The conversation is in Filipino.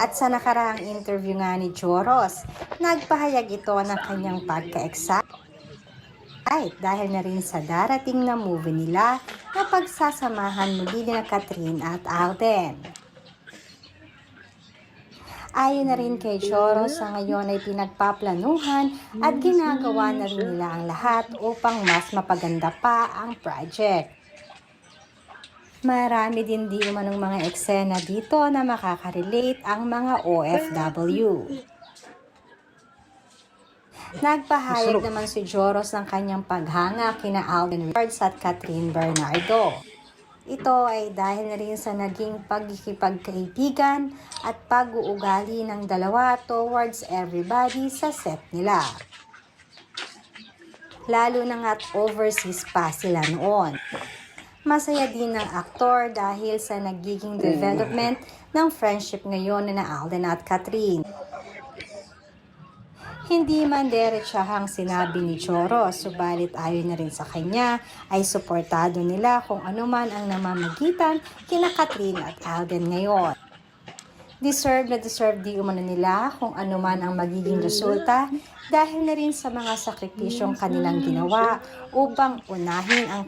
At sa nakaraang interview nga ni Joros, nagpahayag ito ng kanyang pagka-excite dahil na rin sa darating na movie nila na pagsasamahan muli na Catherine at Alden. Ayon na rin kay Joros sa ngayon ay pinagpaplanuhan at ginagawa na rin nila ang lahat upang mas mapaganda pa ang project. Marami din di umanong mga eksena dito na makaka-relate ang mga OFW. Nagpahayag naman si Joros ng kanyang paghanga kina Alden Richards at Catherine Bernardo. Ito ay dahil na rin sa naging pagkikipagkaibigan at pag-uugali ng dalawa towards everybody sa set nila. Lalo na nga't overseas pa sila noon. Masaya din ng aktor dahil sa nagiging development ng friendship ngayon na Alden at Catherine. Hindi man diretsahang sinabi ni Choro, subalit ayon na rin sa kanya ay suportado nila kung ano man ang namamagitan kina Catherine at Alden ngayon. Deserve na deserve di umano nila kung ano man ang magiging resulta dahil na rin sa mga sakripisyong kanilang ginawa upang unahin ang